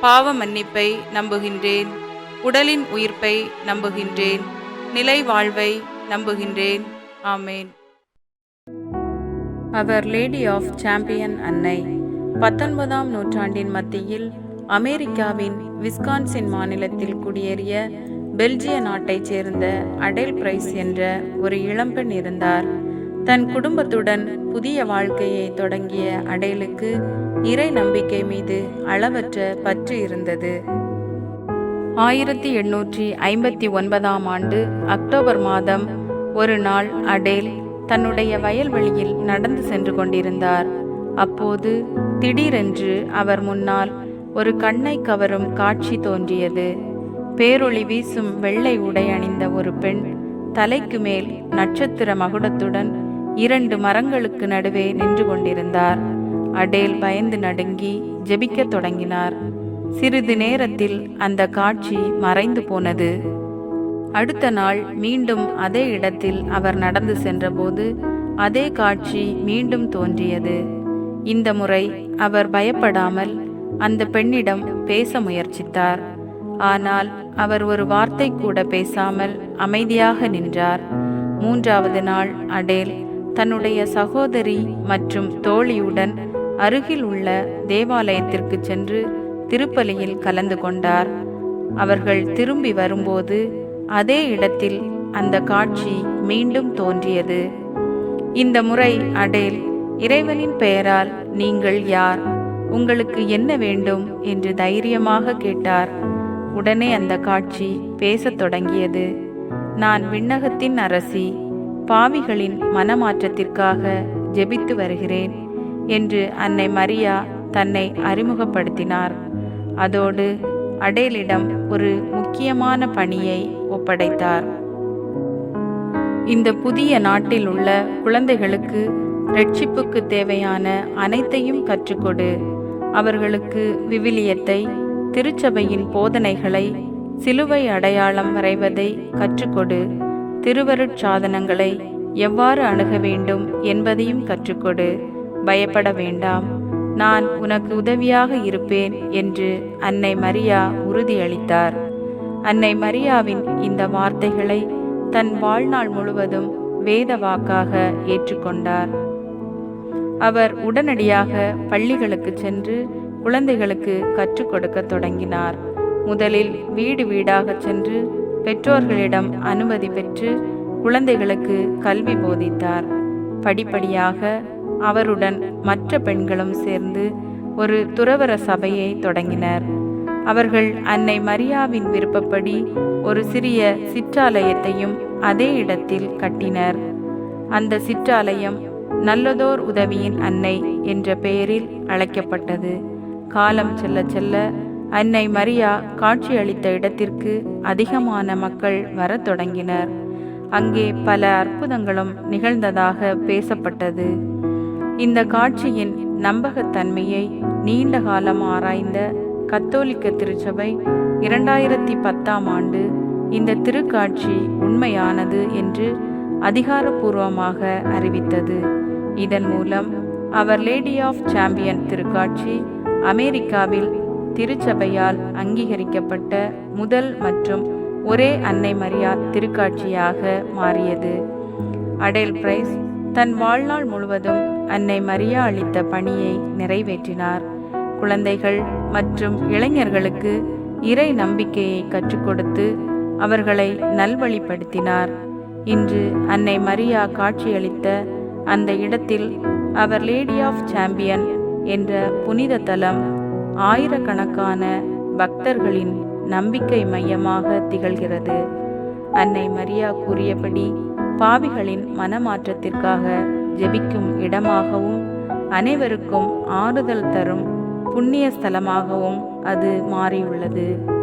பாவ மன்னிப்பை நம்புகின்றேன். உடலின் உயிர்ப்பை நம்புகின்றேன். நிலை வாழ்வை நம்புகின்றேன். ஆமேன். அவர் லேடி ஆஃப் சாம்பியன் அன்னை. பத்தொன்பதாம் நூற்றாண்டின் மத்தியில் அமெரிக்காவின் விஸ்கான்சின் மாநிலத்தில் குடியேறிய பெல்ஜிய நாட்டைச் சேர்ந்த அடேல் பிரைஸ் என்ற ஒரு இளம்பெண் இருந்தார். தன் குடும்பத்துடன் புதிய வாழ்க்கையை தொடங்கிய அடேலுக்கு இறை நம்பிக்கை மீது அளவற்ற பற்று இருந்தது. ஆயிரத்தி எண்ணூற்றி ஐம்பத்தி ஒன்பதாம் ஆண்டு அக்டோபர் மாதம் ஒரு நாள் அடேல் தன்னுடைய வயல்வெளியில் நடந்து சென்று கொண்டிருந்தார். அப்போது திடீரென்று அவர் முன்னால் ஒரு கண்ணை கவரும் காட்சி தோன்றியது. பேரொளி வீசும் வெள்ளை உடை அணிந்த ஒரு பெண் தலைக்கு மேல் நட்சத்திர மகுடத்துடன் இரண்டு மரங்களுக்கு நடுவே நின்று கொண்டிருந்தார். அடேல் பயந்து நடுங்கி ஜெபிக்கத் தொடங்கினார். சிறிது நேரத்தில் அந்த காட்சி மறைந்து போனது. அடுத்த நாள் மீண்டும் அதே இடத்தில் அவர் நடந்து சென்றபோது அதே காட்சி மீண்டும் தோன்றியது. இந்த முறை அவர் பயப்படாமல் அந்த பெண்ணிடம் பேச முயற்சித்தார். ஆனால் அவர் ஒரு வார்த்தை கூட பேசாமல் அமைதியாக நின்றார். மூன்றாவது நாள் அடேல் தன்னுடைய சகோதரி மற்றும் தோழியுடன் அருகில் உள்ள தேவாலயத்திற்கு சென்று திருப்பலியில் கலந்து கொண்டார். அவர்கள் திரும்பி வரும்போது அதே இடத்தில் அந்த காட்சி மீண்டும் தோன்றியது. இந்த முறை அடேல் இறைவனின் பெயரால் நீங்கள் யார்? உங்களுக்கு என்ன வேண்டும்? என்று தைரியமாக கேட்டார். உடனே அந்த காட்சி பேசத் தொடங்கியது. நான் விண்ணகத்தின் அரசி பாவிகளின் மனமாற்றத்திற்காக ஜெபித்து வருகிறேன் என்று அன்னை மரியா தன்னை அறிமுகப்படுத்தினார். அதோடு அடேலிடம் ஒரு முக்கியமான பணியை ஒப்படைத்தார். இந்த புதிய நாட்டில் உள்ள குழந்தைகளுக்கு ரட்சிப்புக்கு தேவையான அனைத்தையும் கற்றுக்கொடு. அவர்களுக்கு விவிலியத்தை திருச்சபையின் போதனைகளை சிலுவை அடையாளம் வரைவதை கற்றுக்கொடு. திருவருட்சாதனங்களை எவ்வாறு அணுக வேண்டும் என்பதையும் கற்றுக்கொடு. பயப்பட வேண்டாம். நான் உனக்கு உதவியாக இருப்பேன் என்று அன்னை மரியா உறுதியளித்தார். அன்னை மரியாவின் இந்த வார்த்தைகளை தன் வாழ்நாள் முழுவதும் வேத வாக்காக ஏற்றுக்கொண்டார். அவர் உடனடியாக பள்ளிகளுக்கு சென்று குழந்தைகளுக்கு கற்றுக் கொடுக்க தொடங்கினார். முதலில் வீடு வீடாக சென்று பெற்றோர்களிடம் அனுமதி பெற்று குழந்தைகளுக்கு கல்வி போதித்தார். படிப்படியாக அவருடன் மற்ற பெண்களும் சேர்ந்து ஒரு துறவர சபையை தொடங்கினர். அவர்கள் அன்னை மரியாவின் விருப்பப்படி ஒரு சிறிய சிற்றாலயத்தையும் அதே இடத்தில் கட்டினர். அந்த சிற்றாலயம் நல்லதோர் உதவியின் அன்னை என்ற பெயரில் அழைக்கப்பட்டது. காலம் செல்ல செல்ல அன்னை மரியா காட்சியளித்த இடத்திற்கு அதிகமான மக்கள் வரத் தொடங்கினர். அங்கே பல அற்புதங்களும் நிகழ்ந்ததாக பேசப்பட்டது. இந்த காட்சியின் நம்பகத்தன்மையை நீண்ட காலம் ஆராய்ந்த கத்தோலிக்க திருச்சபை இரண்டாயிரத்தி பத்தாம் ஆண்டு இந்த திருக்காட்சி உண்மையானது என்று அதிகாரப்பூர்வமாக அறிவித்தது. இதன் மூலம் அவர் லேடி ஆஃப் சாம்பியன் திருக்காட்சி அமெரிக்காவில் திருச்சபையால் அங்கீகரிக்கப்பட்ட முதல் மற்றும் ஒரே அன்னை மரியா திருக்காட்சியாக மாறியது. அடேல் பிரைஸ் தன் வாழ்நாள் முழுவதும் அன்னை மரியா அளித்த பணியை நிறைவேற்றினார். குழந்தைகள் மற்றும் இளைஞர்களுக்கு இறை நம்பிக்கையை கற்றுக் கொடுத்து அவர்களை நல்வழிப்படுத்தினார். இன்று அன்னை மரியா காட்சியளித்த அந்த இடத்தில் அவர் லேடி ஆஃப் சாம்பியன் என்ற புனித தலம் ஆயிரக்கணக்கான பக்தர்களின் நம்பிக்கை மையமாக திகழ்கிறது. அன்னை மரியா கூறியபடி பாவிகளின் மனமாற்றத்திற்காக ஜெபிக்கும் இடமாகவும் அனைவருக்கும் ஆறுதல் தரும் புண்ணிய ஸ்தலமாகவும் அது மாறியுள்ளது.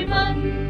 Alman.